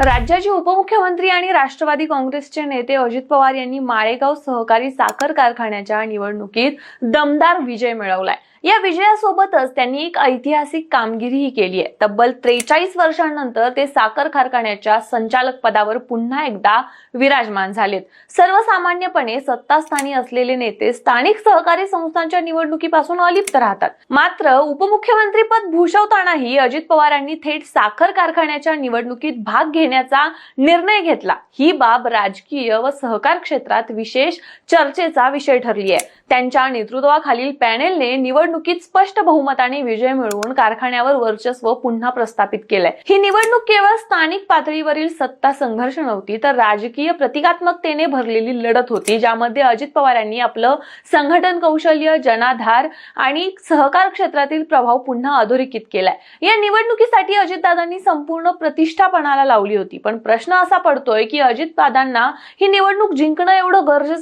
राज्याचे उपमुख्यमंत्री आणि राष्ट्रवादी काँग्रेसचे नेते अजित पवार यांनी माळेगाव सहकारी साखर कारखान्याच्या निवडणुकीत दमदार विजय मिळवलाय. या विजयासोबतच त्यांनी एक ऐतिहासिक कामगिरीही केली आहे. तब्बल त्रेचाळीस वर्षांनंतर ते साखर कारखान्याच्या संचालक पदावर पुन्हा एकदा विराजमान झालेत. सर्वसामान्यपणे सत्तास्थानी असलेले नेते स्थानिक सहकारी संस्थांच्या निवडणुकीपासून अलिप्त राहतात. मात्र उपमुख्यमंत्री पद भूषवतानाही अजित पवारांनी थेट साखर कारखान्याच्या निवडणुकीत भाग घेण्याचा निर्णय घेतला. ही बाब राजकीय व सहकार क्षेत्रात विशेष चर्चेचा विषय ठरली आहे. त्यांच्या नेतृत्वाखालील पॅनेलने निवडणुकीत स्पष्ट बहुमताने विजय मिळवून कारखान्यावर वर्चस्व पुन्हा प्रस्थापित केलंय. ही निवडणूक केवळ स्थानिक पातळीवरील सत्ता संघर्ष नव्हती तर राजकीय प्रतिकात्मकतेने भरलेली लढत होती ज्यामध्ये अजित पवारांनी आपलं संघटन कौशल्य जनाधार आणि सहकार क्षेत्रातील प्रभाव पुन्हा अधोरेखित केलाय. या निवडणुकीसाठी अजितदादांनी संपूर्ण प्रतिष्ठापणाला लावली होती पण प्रश्न असा पडतोय की अजितदादांना ही निवडणूक जिंकणं एवढं गरजेचं